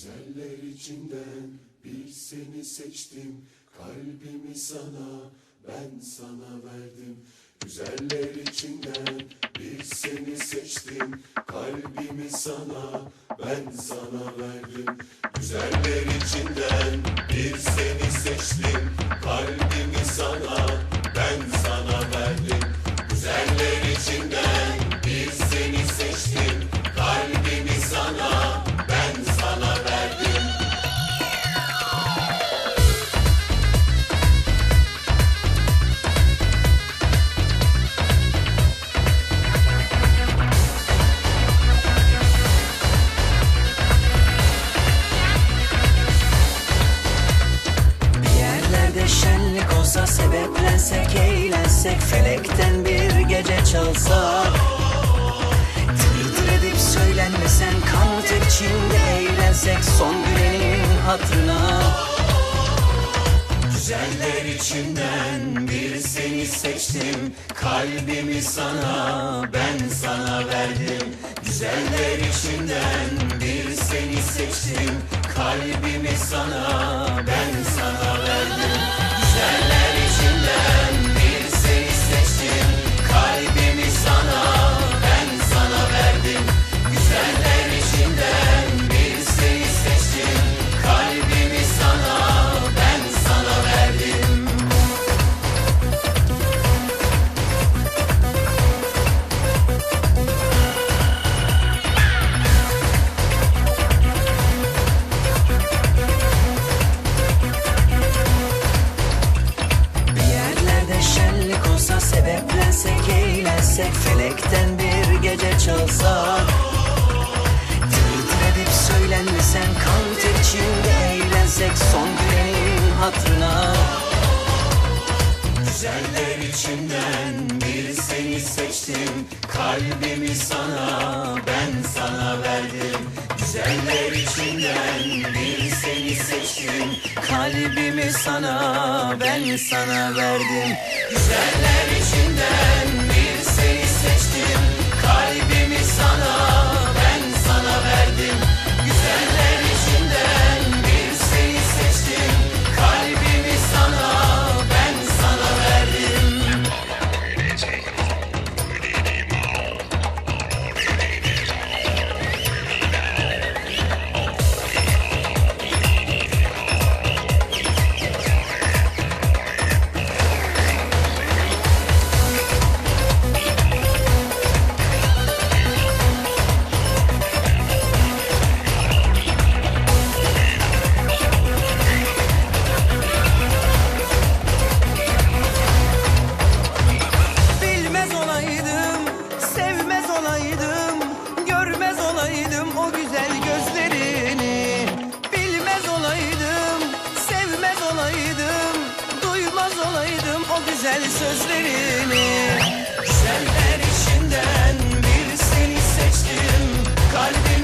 Güzeller içinden bir seni seçtim. Kalbimi sana ben sana verdim. Güzeller içinden bir seni seçtim. Kalbimi sana ben sana verdim eğlensek Felekten bir gece çalsa. Tır tır edip söylenmesen kanter içinde eğlensek Son gülenin hatırına. Güzeller içinden bir seni seçtim. Kalbimi sana ben sana verdim. Güzeller içinden bir seni seçtim. Kalbimi sana ben sana verdim yerlerde şenlik olsa sebeplensek eğlensek Felekten bir gece çalsa Tır söylenmesen kanter içinde eğlensek Son gülenin hatırına. Güzeller içinden bir seni seçtim Kalbimi sana ben sana verdim. Güzeller içinden bir seni seçtim Kalbimi sana ben sana verdim. Güzeller içinden bir seni seçtim. Kalbimi sana unuttum o güzel sözlerini. Sen her içinden bir seni seçtim. Kalbim